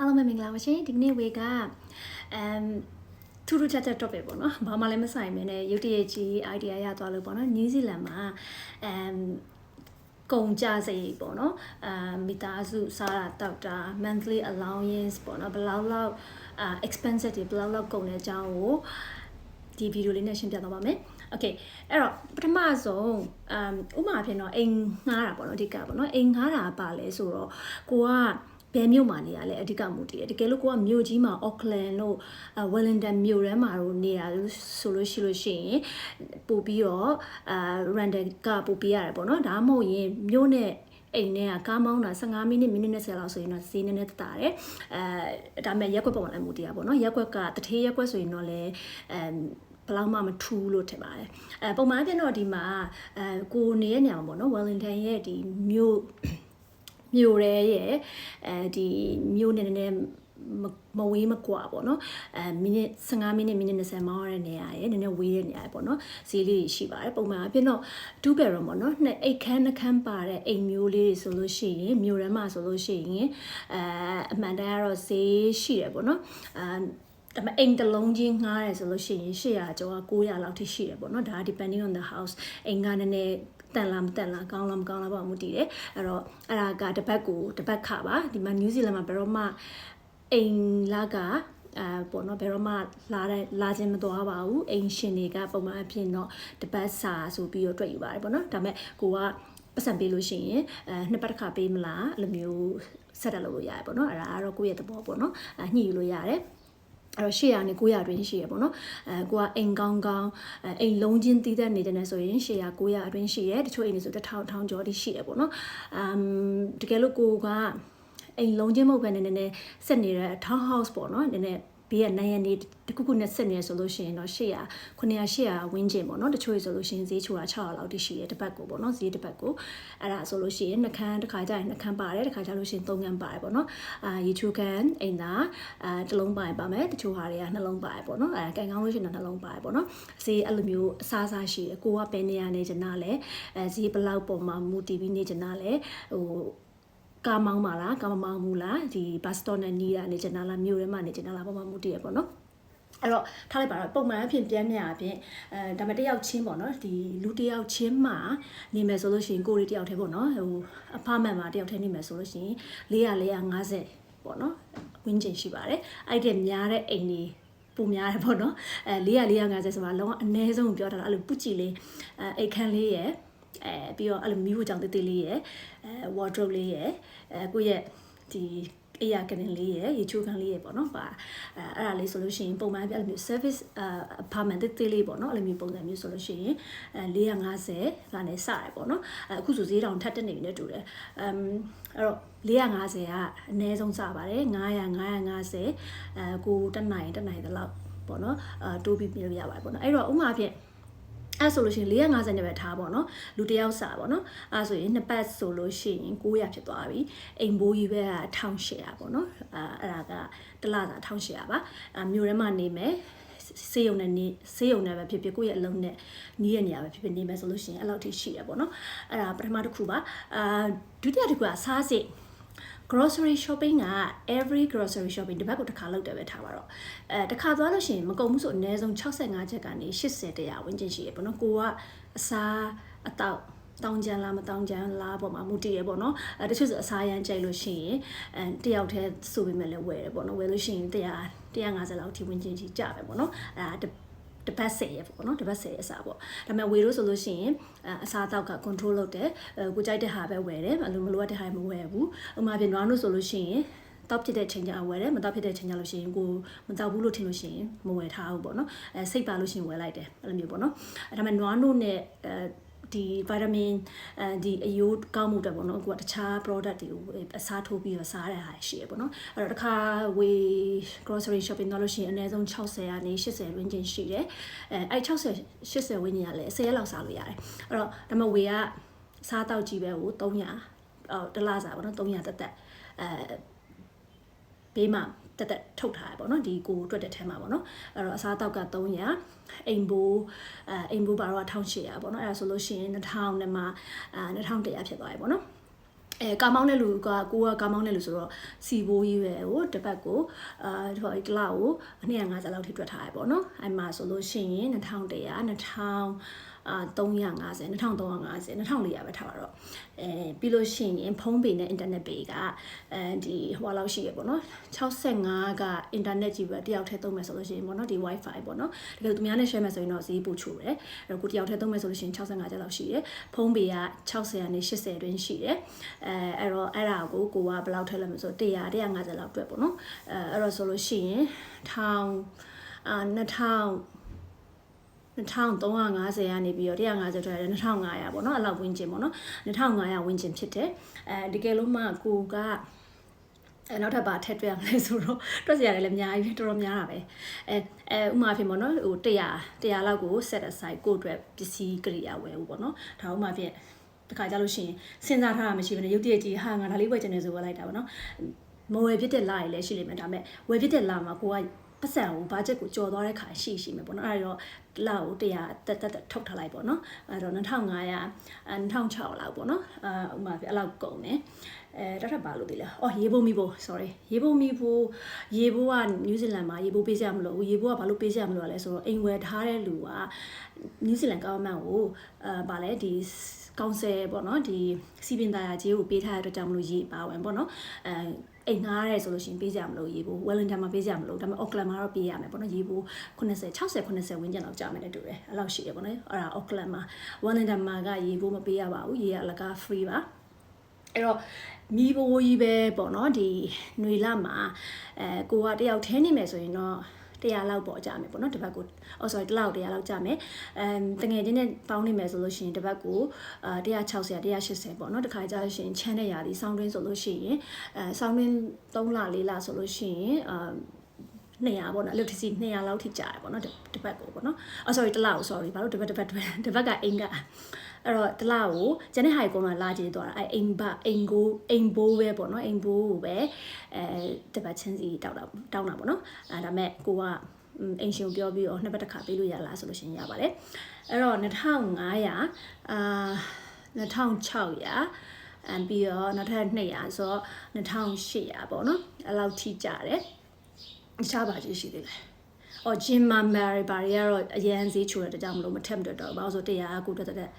အားလုံးပဲမင်္ဂလာပါရှင်ဒီနေ့ဝေကအမ်ထူးထူးခြားခြား topic ပေါ့နော်ဘာမှလည်းမဆိုင်မင်းနဲ့ရုတ်တရက်ကြီး idea ရသွားလို့ပေါ့နော်နယူးဇီလန်မှာအမ်ကုန်ကြစိတ်ပေါ့နော်အာမိသားစုစားတာတောက်တာ monthly allowance ပေါ့နော်ဘယ်လောက်လောက်အာ expenses တွေဘယ်လောက်လောက်ကုန်တဲ့အကြောင်းကိုဒီဗီဒီယိုလေးနဲ့ရှင်းပြသွားပါမယ်။ Okay အဲ့တော့ပထမဆုံးအမ်ဥပမာဖြစ်တော့အိမ်ငှားတာပေါ့နော်အဓိကပေါ့နော်အိမ်ငှားတာပါလဲဆိုတော့ကိုက ဘယ်မြို့မှာနေရလဲအဓိကမူတည်တယ်တကယ်လို့ကိုကမြို့ကြီးမှာ Auckland လို့ Wellington မြို့ထဲမှာတော့နေတာဆိုလို့ရှိလို့ရှိရင်ပို့ပြီးတော့အာ random ကပို့ပေးရတယ်ပေါ့နော်ဒါမှမဟုတ်ရင်မြို့နဲ့အိမ်ထဲကကားမောင်းတာ15မိနစ်မိနစ်20လောက်ဆိုရင်တော့ဈေးနည်းနည်းတတာတယ်အဲဒါပေမဲ့ရက်ွက်ပုံမှန်လည်းမူတည်ရပါတော့ရက်ွက်ကတထေးရက်ွက်ဆိုရင်တော့လည်းအဲဘလောက်မှမထူးလို့ထင်ပါတယ်အဲပုံမှန်အဖြစ်တော့ဒီမှာအဲကိုနေရနေအောင်ပေါ့နော် Wellington ရဲ့ဒီမြို့ မြို့ရဲရဲ့အဲဒီမြို့နဲ့နည်းနည်းမဝေးမကွာပေါ့နော်အဲမိနစ်15မိနစ်မိနစ်20မောင်းရတဲ့နေရာရယ်နည်းနည်းဝေးတဲ့နေရာရယ်ပေါ့နော်ဈေးလေးတွေရှိပါတယ်ပုံမှန်အဖြစ်တော့2 bedroom ပေါ့နော်နှစ်အိတ်ခန်းနှခန်းပါတဲ့အိမ်မျိုးလေးတွေဆိုလို့ရှိရင်မြို့ထဲမှာဆိုလို့ရှိရင်အဲအမှန်တမ်းကတော့ဈေးရှိတယ်ပေါ့နော်အဲဒါပေမဲ့အိမ်တစ်လုံးချင်းငှားတယ်ဆိုလို့ရှိရင်800ကျော်က900လောက်ထိရှိတယ်ပေါ့နော်ဒါ depending on the house အိမ်ကနည်းနည်း တန်လားမတန်လားကောင်းလားမကောင်းလားပေါ့မူတည်တယ်အဲ့တော့အဲ့ဒါကတစ်ပတ်ကိုတစ်ပတ်ခပါဒီမှာနယူးဇီလန်မှာဘယ်တော့မှအိမ်လာကအာပေါ့နော်ဘယ်တော့မှလာတဲ့လာခြင်းမသွားပါဘူးအိမ်ရှင်တွေကပုံမှန်အဖြစ်တော့တပတ်စာဆိုပြီးတော့တွေ့ယူပါတယ်ပေါ့နော်ဒါပေမဲ့ကိုကပတ်စံပေးလို့ရှိရင်အဲနှစ်ပတ်တစ်ခါပေးမလားအဲ့လိုမျိုးဆက်တက်လုပ်လို့ရတယ်ပေါ့နော်အဲ့ဒါကတော့ကိုယ့်ရဲ့သဘောပေါ့နော်အညှိယူလို့ရတယ် အဲ့တော့800နဲ့900အတွင်းရှိရပေါ့နော်အဲကိုကအိမ်ကောင်းကောင်းအိမ်လုံးချင်းတည်တဲ့နေတဲ့ဆိုရင်800 900အတွင်းရှိရတချို့အိမ်တွေဆို1000 1000ကျော်တိရှိရပေါ့နော်အမ်တကယ်လို့ကိုကအိမ်လုံးချင်းမဟုတ်ဘဲနဲ့နည်းနည်းဆက်နေတဲ့ town house ပေါ့နော်နည်းနည်း ဘေးကနိုင်ရနေတခုခုနဲ့ဆက်နေဆိုလို့ရှိရင်တော့800 900 800ဝင်းကျင်ပေါ့နော်တချို့ဆိုလို့ရှိရင်ဈေးချိုတာ600လောက်တိရှိတယ်တစ်ပတ်ကိုပေါ့နော်ဈေးတစ်ပတ်ကိုအဲ့ဒါဆိုလို့ရှိရင်နှခမ်းတစ်ခါကျရင်နှခမ်းပါတယ်တစ်ခါကျလို့ရှိရင်သုံးခမ်းပါတယ်ပေါ့နော်အာရေချိုခမ်းအိမ်သာအာတစ်လုံးပါတယ်ပါမယ်တချို့ဟာတွေကနှလုံးပါတယ်ပေါ့နော်အဲကန်ကောင်းလို့ရှိရင်နှလုံးပါတယ်ပေါ့နော်ဈေးအဲ့လိုမျိုးအစားအစားရှိတယ်ကိုကပဲနေရနေချင်တာလဲအဲဈေးဘလောက်ပုံမှာမူတည်ပြီးနေချင်တာလဲဟို ကားမောင်းပါလားကားမမောင်းဘူးလားဒီဘတ်စတော့နဲ့နီးတာနေချင်တာလားမြို့ထဲမှာနေချင်တာလားပုံမှန်မူတည်ရပေါ့နော်အဲ့တော့ထားလိုက်ပါတော့ပုံမှန်အဖြစ်ပြန်မြအပြင်အဲဒါပေမဲ့တယောက်ချင်းပေါ့နော်ဒီလူတယောက်ချင်းမှာနေမယ်ဆိုလို့ရှိရင်ကိုရီတယောက်တည်းပေါ့နော်ဟိုအဖမန်မှာတယောက်တည်းနေမယ်ဆိုလို့ရှိရင်400 450ပေါ့နော်ဝင်းကျင်ရှိပါတယ်အဲ့ဒီများတဲ့အိမ်တွေပုံများတယ်ပေါ့နော်အဲ400 450ဆိုတာလုံးဝအနည်းဆုံးပြောတာအဲ့လိုပုချီလေးအဲအိတ်ခမ်းလေးရယ် အဲပြီးတော့အဲ့လိုမီးဝကြောင်တေးသေးလေးရယ်အဲ wardrobe လေးရယ်အဲကိုယ့်ရဲ့ဒီအေးရကနေလေးရယ်ရေချိုးခန်းလေးရယ်ပေါ့နော်ပါအဲအဲ့ဒါလေးဆိုလို့ရှိရင်ပုံမှန်ပြအဲ့လိုမျိုး service အ apartment တေးလေးပေါ့နော်အဲ့လိုမျိုးပုံစံမျိုးဆိုလို့ရှိရင်အဲ450ကနေစရပေါ့နော်အခုဆိုဈေးတောင်ထပ်တက်နေပြီနဲ့တူတယ်အမ်အဲ့တော့450ကအနည်းဆုံးစပါတယ်900 950အဲကိုတက်နိုင်တက်နိုင်တဲ့လောက်ပေါ့နော်အာတိုးပြီးပြလို့ရပါတယ်ပေါ့နော်အဲ့တော့ဥမာဖြင့် အဲ့ဆိုလို့ရှိရင်450နဲ့ပဲထားပေါ့နော်လူတယောက်စာပေါ့နော်အဲ့ဆိုရင်နှစ်ပတ်ဆိုလို့ရှိရင်900ဖြစ်သွားပြီအိမ်ဘိုးကြီးပဲ1800ပေါ့နော်အဲ့အဲ့ဒါကတစ်လစာ1800ပါအမျိုးထဲမှာနေမယ်စေးရုံနဲ့နေစေးရုံနဲ့ပဲဖြစ်ဖြစ်ကိုယ့်ရဲ့အလုံးနဲ့နီးရနေရပဲဖြစ်ဖြစ်နေမယ်ဆိုလို့ရှိရင်အဲ့လောက်ထိရှိရပေါ့နော်အဲ့ဒါပထမတစ်ခုပါအာဒုတိယတစ်ခုကစားစိတ် grocery shopping က every grocery shopping တစ်ပတ်ကိုတစ်ခါလုပ်တယ်ပဲထားပါတော့အဲတစ်ခါသွားလို့ရှိရင်မကုန်ဘူးဆိုအနည်းဆုံး65ချက်ကနေ80တရားဝန်းကျင်ရှိရပေါ့နော်ကိုကအစားအတော့တောင်းကြမ်းလားမတောင်းကြမ်းလားပေါ့မှာမူတည်ရပေါ့နော်အဲတချို့ဆိုအစားရမ်းကြိုက်လို့ရှိရင်အဲတယောက်တည်းဆိုပေမဲ့လည်းဝယ်တယ်ပေါ့နော်ဝယ်လို့ရှိရင်100 150လောက်ထိဝင်ချင်းကြီးကြပဲပေါ့နော်အဲ တပတ်စေရပေါ့နော်တပတ်စေအစားပေါ့ဒါပေမဲ့ဝေလို့ဆိုလို့ရှိရင်အစားတောက်က control လုပ်တယ်ကိုကြိုက်တဲ့ဟာပဲဝယ်တယ်အလိုမလိုအပ်တဲ့ဟာမဝယ်ဘူးဥမာပြင်နွားလို့ဆိုလို့ရှိရင်တောက်ဖြစ်တဲ့ချိန်ကျဝယ်တယ်မတောက်ဖြစ်တဲ့ချိန်ကျလို့ရှိရင်ကိုမတောက်ဘူးလို့ထင်လို့ရှိရင်မဝယ်ထားဘူးပေါ့နော်အဲစိတ်ပါလို့ရှိရင်ဝယ်လိုက်တယ်အဲ့လိုမျိုးပေါ့နော်အဲဒါပေမဲ့နွားနို့နဲ့အဲ ဒီဗီတာမင်အဲဒီအယိုးကောင်းမှုတက်ပေါ့နော်အခုကတခြား product တွေကိုအစားထိုးပြီးတော့စားရတဲ့ဟာရှိရပေါ့နော်အဲ့တော့တစ်ခါဝေ grocery shopping တော့လို့ရှိရင်အနည်းဆုံး60ကနေ80ဝန်းကျင်ရှိတယ်အဲအဲ့60 80ဝန်းကျင်ကလည်း10ရက်လောက်စားလို့ရတယ်အဲ့တော့ဒါမှဝေကစားတောက်ကြည့်ပဲကို300အော်တစ်လစားပေါ့နော်300တက်တက်အဲဘေးမှာ တက်တက်ထုတ်ထားရပေါ့နော်ဒီကိုတွက်တဲ့ထဲမှာပေါ့နော်အဲ့တော့အစားတောက်က300အိမ်ဘိုးအဲအိမ်ဘိုးပါတော့1800ပေါ့နော်အဲ့ဒါဆိုလို့ရှိရင်2000နဲ့မှအဲ2100ဖြစ်သွားပြီပေါ့နော်အဲကာမောင်းတဲ့လူကကိုကကာမောင်းတဲ့လူဆိုတော့စီဘိုးကြီးပဲဟိုတစ်ပတ်ကိုအာဒီပေါ်ဒီလောက်ကို250လောက်ထိတွက်ထားရပေါ့နော်အဲ့မှာဆိုလို့ရှိရင်2100 2000 အာ350 2350 2400ပဲထားပါတော့အဲပြီးလို့ရှိရင်ဖုန်းပေနဲ့ internet ပေကအဲဒီဟိုလောက်ရှိရပေါ့နော်65က internet ကြီးပဲတယောက်တည်းသုံးမယ်ဆိုလို့ရှိရင်ပေါ့နော်ဒီ wifi ပေါ့နော်တကယ်သူများနဲ့ share မယ်ဆိုရင်တော့ဈေးပိုချိုးတယ်အဲ့တော့ကိုတယောက်တည်းသုံးမယ်ဆိုလို့ရှိရင်65ကျပ်လောက်ရှိတယ်ဖုန်းပေက60ကနေ80အတွင်းရှိတယ်အဲအဲ့တော့အဲ့ဒါကိုကိုကဘယ်လောက်ထည့်လိုက်မဆို100 150လောက်တွက်ပေါ့နော်အဲအဲ့တော့ဆိုလို့ရှိရင်1000အာ2000 2350ကနေပြီးတော့150ထွက်တယ်2500ပေါ့နော်အဲ့လောက်ဝင်းကျင်ပေါ့နော်2500ဝင်းကျင်ဖြစ်တယ်အဲတကယ်လို့မှကိုကအဲနောက်ထပ်ပါထည့်တွေ့ရမလဲဆိုတော့တွက်စရာတွေလည်းအများကြီးတော်တော်များတာပဲအဲအဲဥမာဖြစ်ပေါ့နော်ဟို100 100လောက်ကို set aside ကိုအတွက်ပစ္စည်းကိရိယာဝယ်ဦးပေါ့နော်ဒါဥမာဖြစ်တခါကြလို့ရှိရင်စဉ်းစားထားတာမရှိဘဲနဲ့ရုပ်တရက်ကြီးဟာငါဒါလေးဝယ်ချင်တယ်ဆိုဝယ်လိုက်တာပေါ့နော်မဝယ်ဖြစ်တဲ့လာရည်လည်းရှိလိမ့်မယ်ဒါပေမဲ့ဝယ်ဖြစ်တဲ့လာမှာကိုက ပတ်စံကိုဘာချက်ကိုကြော်သွားတဲ့ခါရှိရှိမယ်ပေါ့နော်အဲ့ဒါတော့လောက်100တက်တက်ထုတ်ထားလိုက်ပေါ့နော်အဲ့တော့2500 2006လောက်ပေါ့နော်အာဥမာပြအဲ့လောက်ကုန်တယ်အဲတတ်ထပ်ပါလို့ဒီလားအော်ရေဘုံမီဘို sorry ရေဘုံမီဘိုရေဘိုကနယူးဇီလန်မှာရေဘိုပေးစရာမလိုဘူးရေဘိုကဘာလို့ပေးစရာမလိုလဲဆိုတော့အိမ်ဝယ်ထားတဲ့လူကနယူးဇီလန်ကောင်းမန့်ကိုအာဗာလဲဒီကောင်ဆယ်ပေါ့နော်ဒီစီပင်သားရကြီးကိုပေးထားတဲ့အတွက်ကြောင့်မလို့ရေပါဝင်ပေါ့နော်အဲ အိမ်ငားရဲဆိုလို့ရှိရင်ပေးကြမလို့ရေဘူးဝယ်လင်တန်မှာပေးကြမလို့ဒါပေမဲ့အော့ကလန်မှာတော့ပေးရမယ်ပေါ့နော်ရေဘူး80 60 80ဝန်းကျင်လောက်ကြာမယ်နဲ့တူတယ်အဲ့လောက်ရှိတယ်ပေါ့နော်အဲ့ဒါအော့ကလန်မှာဝယ်လင်တန်မှာကရေဘူးမပေးရပါဘူးရေကအလကား free ပါအဲ့တော့မိဘိုးကြီးပဲပေါ့နော်ဒီຫນွေလမှာအဲကိုကတယောက်ထဲနေမယ်ဆိုရင်တော့ တရားလောက်ပေါ့ကြမယ်ပေါ့နော်တစ်ပတ်ကိုအော် sorry တစ်လောက်တရားလောက်ကြမယ်အမ်တငယ်ချင်းနဲ့ပေါင်းနေမယ်ဆိုလို့ရှိရင်တစ်ပတ်ကိုအာ160 180ပေါ့နော်တစ်ခါကြလို့ရှိရင်ချမ်းတဲ့ຢာဒီဆောင်းတွင်းဆိုလို့ရှိရင်အဲဆောင်းတွင်း3လ4လဆိုလို့ရှိရင်အာ200ပေါ့နော် electricity 200လောက်ထိကြာတယ်ပေါ့နော်တစ်ပတ်ကိုပေါ့နော်အော် sorry တစ်လောက် sorry ဘာလို့တစ်ပတ်တစ်ပတ်တစ်ပတ်ကအိမ်က အဲ့တော့တလားကိုကျန်တဲ့ဟာကိုတော့လာကြည့်သွားတာအဲအိမ်ဘအိမ်ကိုအိမ်ဘိုးပဲပေါ့နော်အိမ်ဘိုးကိုပဲအဲတပတ်ချင်းစီတောက်တာတောင်းတာပေါ့နော်အဲဒါမဲ့ကိုကအင်ရှင်ပြောပြီးတော့နှစ်ပတ်တစ်ခါပေးလို့ရလားဆိုလို့ရှိရင်ရပါတယ်အဲ့တော့2500အာ2600အမ်ပြီးတော့နောက်ထပ်200ဆိုတော့2800ပေါ့နော်အဲ့လောက်ထိကြတယ်တခြားပါကြီးရှိသေးတယ်အော်ဂျင်မာမာရီဘာရီကတော့အရန်ဈေးချိုတဲ့ကြောင့်မလို့မထက်မတွတော့ဘာလို့ဆိုတရားကိုတက်တက်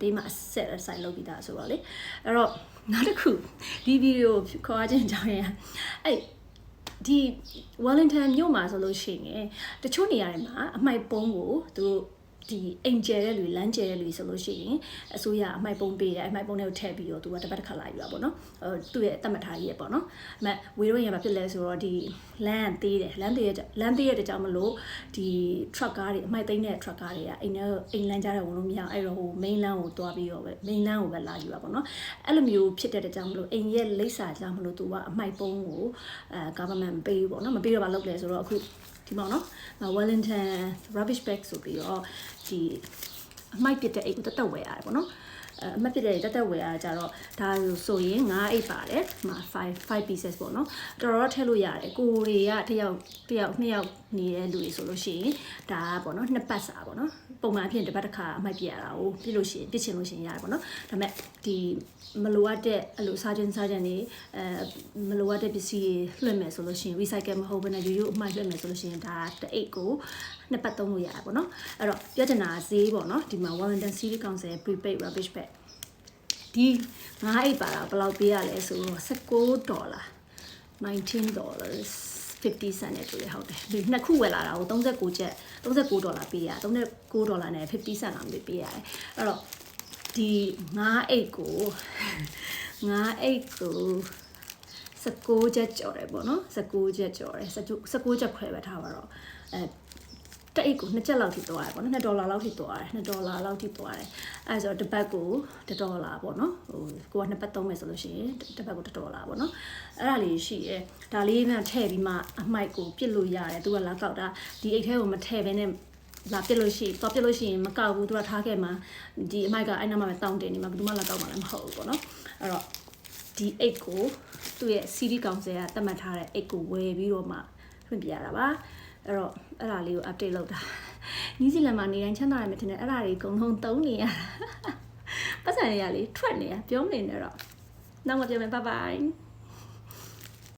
ဒီမှာ set aside လုပ်ပြီးသားဆိုတော့လေအဲ့တော့နောက်တစ်ခုဒီဗီဒီယိုခေါ်ခြင်းကြောင့်ရအဲ့ဒီ Wellington မြို့မှာဆိုလို့ရှိရင်တချို့နေရာတွေမှာအမိုက်ပုံးကိုသူတို့ ဒီအိမ်ကျဲတဲ့လူလမ်းကျဲတဲ့လူဆိုလို့ရှိရင်အစိုးရအမိုက်ပုံးပေးတယ်အမိုက်ပုံးတွေကိုထည့်ပြီးတော့သူကတစ်ပတ်တစ်ခါလာယူတာပေါ့နော်အဲသူ့ရဲ့တတ်မှတ်ထားရေးပေါ့နော်အမဝေးတော့ရင်ဘာဖြစ်လဲဆိုတော့ဒီလမ်းသေးတယ်လမ်းသေးရလမ်းသေးရတဲ့ကြောင့်မလို့ဒီ truck ကားတွေအမိုက်သိမ်းတဲ့ truck ကားတွေကအိမ်ထဲအိမ်လမ်းကြားတဲ့ဝင်လို့မရအောင်အဲ့တော့ဟို main လမ်းကိုတွားပြီးတော့ပဲ main လမ်းကိုပဲလာယူတာပေါ့နော်အဲ့လိုမျိုးဖြစ်တဲ့ကြောင့်မလို့အိမ်ရဲ့လိပ်စာကြောင့်မလို့သူကအမိုက်ပုံးကိုအဲ government မပေးဘူးပေါ့နော်မပေးတော့ဘာလုပ်လဲဆိုတော့အခု ဒီမောင်နော် Wellington rubbish bag ဆိုပြီးတော့ဒီအမိုက်ပစ်တဲ့အိတ်ကိုတက်တက်ဝယ်ရတယ်ပေါ့နော် အဲအမတ်ပြတဲ့တက်တက်ဝယ်အားကြတော့ဒါဆိုရင်9အိတ်ပါတယ်ဟမှာ5 5 pieces ပေါ့နော်တော်တော်ထည့်လို့ရတယ်ကိုတွေကတယောက်တယောက်နှစ်ယောက်နေတဲ့လူတွေဆိုလို့ရှိရင်ဒါကပေါ့နော်နှစ်ပတ်စာပေါ့နော်ပုံမှန်အဖြစ်တစ်ပတ်တစ်ခါအမိုက်ပြရတာကိုပြလို့ရှိရင်ပြချင်လို့ရှိရင်ရတယ်ပေါ့နော်ဒါပေမဲ့ဒီမလိုအပ်တဲ့အလိုစားခြင်းစားခြင်းတွေအဲမလိုအပ်တဲ့ပစ္စည်းတွေလွှင့်မယ်ဆိုလို့ရှိရင် recycle မဟုတ်ဘဲနဲ့ရိုးရိုးအမိုက်လွှင့်မယ်ဆိုလို့ရှိရင်ဒါတအိတ်ကိုနှစ်ပတ်သုံးလို့ရတယ်ပေါ့နော်အဲ့တော့ပြောချင်တာဈေးပေါ့နော်ဒီမှာ Wellington City Council prepaid rubbish bag ဒီ9အိတ်ပါတာဘယ်လောက်ပေးရလဲဆိုတော့16ဒေါ်လာ19 dollars 50 cent နဲ့တူတယ်ဟုတ်တယ်ဒီနှစ်ခုဝယ်လာတာကို39ကျပ်39ဒေါ်လာပေးရ39ဒေါ်လာနဲ့50 cent လောက်ပေးရတယ်အဲ့တော့ဒီ9အိတ်ကို9အိတ်ကို16ချက်ကျော်တယ်ပေါ့နော်16ချက်ကျော်တယ်16ချက်ခွဲပဲထားပါတော့အဲ တအိတ်ကို2ချက်လောက်ထိသွားတယ်ပေါ့နော်2ဒေါ်လာလောက်ထိသွားတယ်2ဒေါ်လာလောက်ထိသွားတယ်အဲဆိုတော့တစ်ပတ်ကို1ဒေါ်လာပေါ့နော်ဟိုကိုကနှစ်ပတ်သုံးမယ်ဆိုလို့ရှိရင်တစ်ပတ်ကို1ဒေါ်လာပေါ့နော်အဲ့ဒါလေးရှိရဲဒါလေးမှထည့်ပြီးမှအမိုက်ကိုပြစ်လို့ရတယ်သူကလာကောက်တာဒီအိတ်ထဲကိုမထည့်ဘဲနဲ့လာပြစ်လို့ရှိတော့ပြစ်လို့ရှိရင်မကောက်ဘူးသူကထားခဲ့မှာဒီအမိုက်ကအဲ့နာမှာပဲတောင်းတင်နေမှာဘယ်သူမှလာကောက်မှာလည်းမဟုတ်ဘူးပေါ့နော်အဲ့တော့ဒီအိတ်ကိုသူ့ရဲ့ CD ကောင်ဆယ်ကတတ်မှတ်ထားတဲ့အိတ်ကိုဝယ်ပြီးတော့မှဖွင့်ပြရတာပါ အဲ့တော့အဲ့ဒါလေးကို update လုပ်တာနယူးဇီလန်မှာနေတိုင်းချမ်းသာရမယ်ထင်တယ်အဲ့ဒါတွေအကုန်လုံးသုံးနေရတာပတ်စံတွေကလေထွက်နေရပြောမနေနဲ့တော့နောက်မှပြောမယ် bye bye